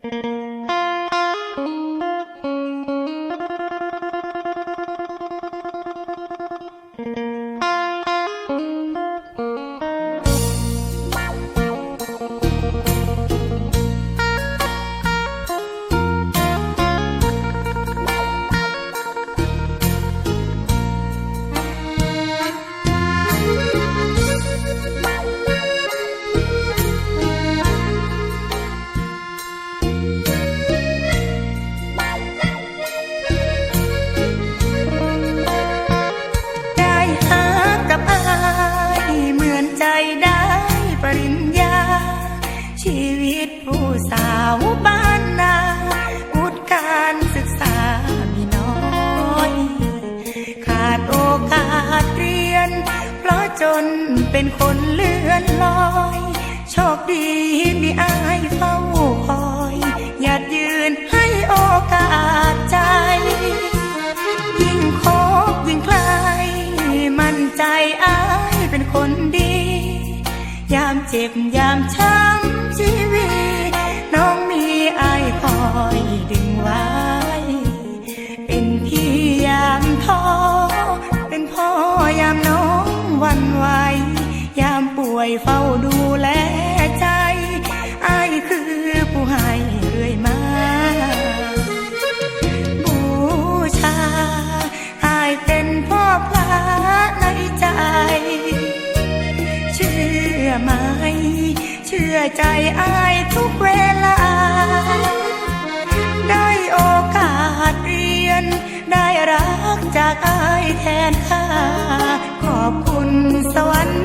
ได้ ตผู้สาวบ้านนาวุฒิการศึกษามีน้อย ขาดโอกาสเรียน เพราะจนเป็นคนเลื่อนลอย โชคดีมีอายเฝ้าคอยหยัดยืนให้โอกาสใจ ยิ่งคบยิ่งใครมั่นใจอายเป็นคนดี ยามเจ็บยามช้ำ วยเฝ้าดูแลใจอายคือผู้ให้เรื่อยมาบูชาอายเป็นพ่อพระในใจ เชื่อไหม เชื่อใจอายทุกเวลา ได้โอกาสเรียน ได้รักจากอายแทนค่าขอบคุณสวรรค์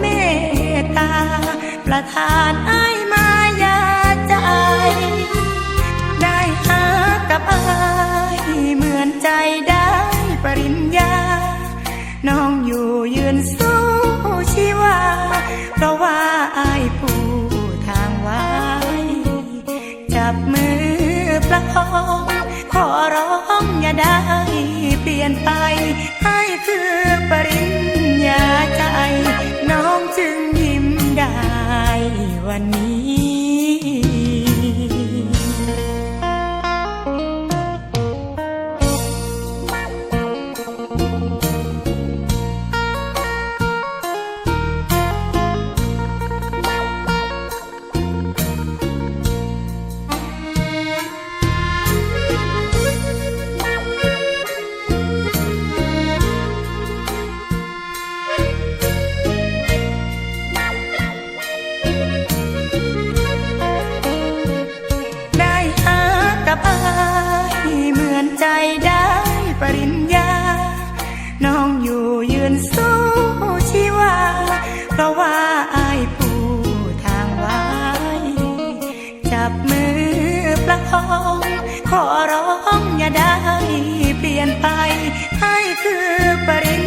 ประทานอายมายาใจ ได้หากับอายเหมือนใจได้ปริญญา น้องอยู่ยืนสู้ชีวา เพราะว่าอายผู้ทางไว้ จับมือประคองขอร้องอย่าได้เปลี่ยนไปให้คือปริญญา น้องอยู่ยืนสู้ชีวา เพราะว่าอายผู้ทางไว้ จับมือประคองขอร้องอย่าได้เปลี่ยนไปให้คือปริญ